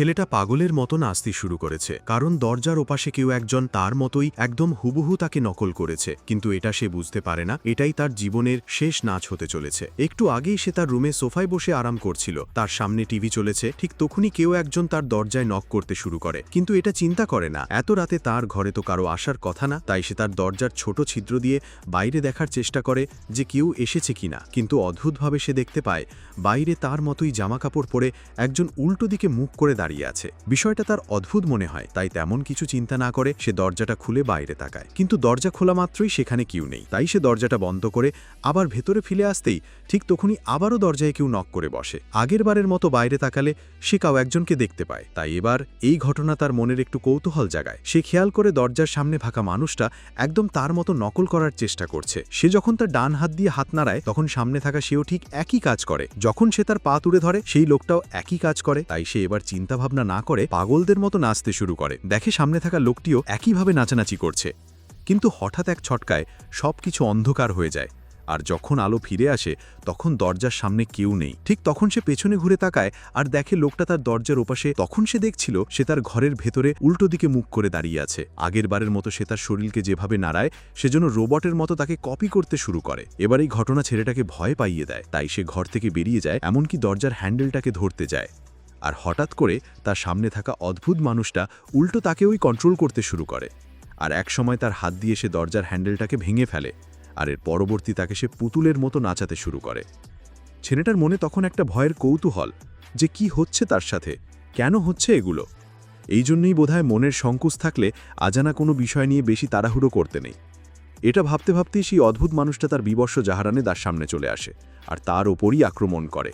ছেলেটা পাগলের মতো নাচতে শুরু করেছে, কারণ দরজার ওপাশে কেউ একজন তার মতোই একদম হুবহু তাকে নকল করেছে, কিন্তু এটা সে বুঝতে পারে না, এটাই তার জীবনের শেষ নাচ হতে চলেছে। একটু আগেই সে তার রুমে সোফায় বসে আরাম করছিল, তার সামনে টিভি চলেছে, ঠিক তখনই কেউ একজন তার দরজায় নক করতে শুরু করে, কিন্তু এটা চিন্তা করে না, এত রাতে তার ঘরে তো কারও আসার কথা না, তাই সে তার দরজার ছোট ছিদ্র দিয়ে বাইরে দেখার চেষ্টা করে যে কেউ এসেছে কিনা, কিন্তু অদ্ভুতভাবে সে দেখতে পায়, বাইরে তার মতোই জামাকাপড় পরে একজন উল্টো দিকে মুখ করে দাঁড়িয়ে আছে। বিষয়টা তার অদ্ভুত মনে হয়, তাই তেমন কিছু চিন্তা না করে সে দরজাটা খুলে বাইরে তাকায়। কিন্তু দরজা খোলা মাত্রই সেখানে কেউ নেই। তাই সে দরজাটা বন্ধ করে আবার ভেতরে ফিরে আসতেই ঠিক তখনই আবারও দরজায় কেউ নক করে বসে। আগের বারের মতো বাইরে তাকালে সে কাউ একজনকে দেখতে পায়। তাই এবার এই ঘটনা তার মনের একটু কৌতূহল জাগায়। সে খেয়াল করে দরজার সামনে ফাঁকা মানুষটা একদম তার মতো নকল করার চেষ্টা করছে। সে যখন তার ডান হাত দিয়ে হাত নাড়ায়, তখন সামনে থাকা সেও ঠিক একই কাজ করে। যখন সে তার পা তুলে ধরে, সেই লোকটাও একই কাজ করে। তাই সে এবার চিন্তাভাবনা না করে পাগলদের মতো নাচতে শুরু করে। দেখে সামনে থাকা লোকটিও একইভাবে নাচানাচি করছে। কিন্তু হঠাৎ এক ছটকায় সবকিছু অন্ধকার হয়ে যায়। আর যখন আলো ফিরে আসে, তখন দরজার সামনে কেউ নেই। ঠিক তখন সে পেছনে ঘুরে তাকায় আর দেখে লোকটা তার দরজার ওপাশে, তখন সে দেখছিল সে তার ঘরের ভেতরে উল্টো দিকে মুখ করে দাঁড়িয়ে আছে। আগের বারের মতো সে তার শরীরকে যেভাবে নাড়ায় সেজন্য রোবটের মতো তাকে কপি করতে শুরু করে। এবার এই ঘটনা ছেলেটাকে ভয় পাইয়ে দেয়। তাই সে ঘর থেকে বেরিয়ে যায়, এমনকি দরজার হ্যান্ডেলটাকে ধরতে যায়। আর হঠাৎ করে তার সামনে থাকা অদ্ভুত মানুষটা উল্টো তাকে ওই কন্ট্রোল করতে শুরু করে। আর এক সময় তার হাত দিয়ে সে দরজার হ্যান্ডেলটাকে ভেঙে ফেলে, আর এর পরবর্তী তাকে সে পুতুলের মতো নাচাতে শুরু করে। ছেলেটার মনে তখন একটা ভয়ের কৌতূহল যে কি হচ্ছে তার সাথে, কেন হচ্ছে এগুলো? এই জন্যই বোধহয় মনের সংকুচ থাকলে আজানা কোনো বিষয় নিয়ে বেশি তাড়াহুড়ো করতে নেই। এটা ভাবতে ভাবতেই সেই অদ্ভুত মানুষটা তার বিবর্ষ জাহারানে তার সামনে চলে আসে, আর তার ওপরই আক্রমণ করে।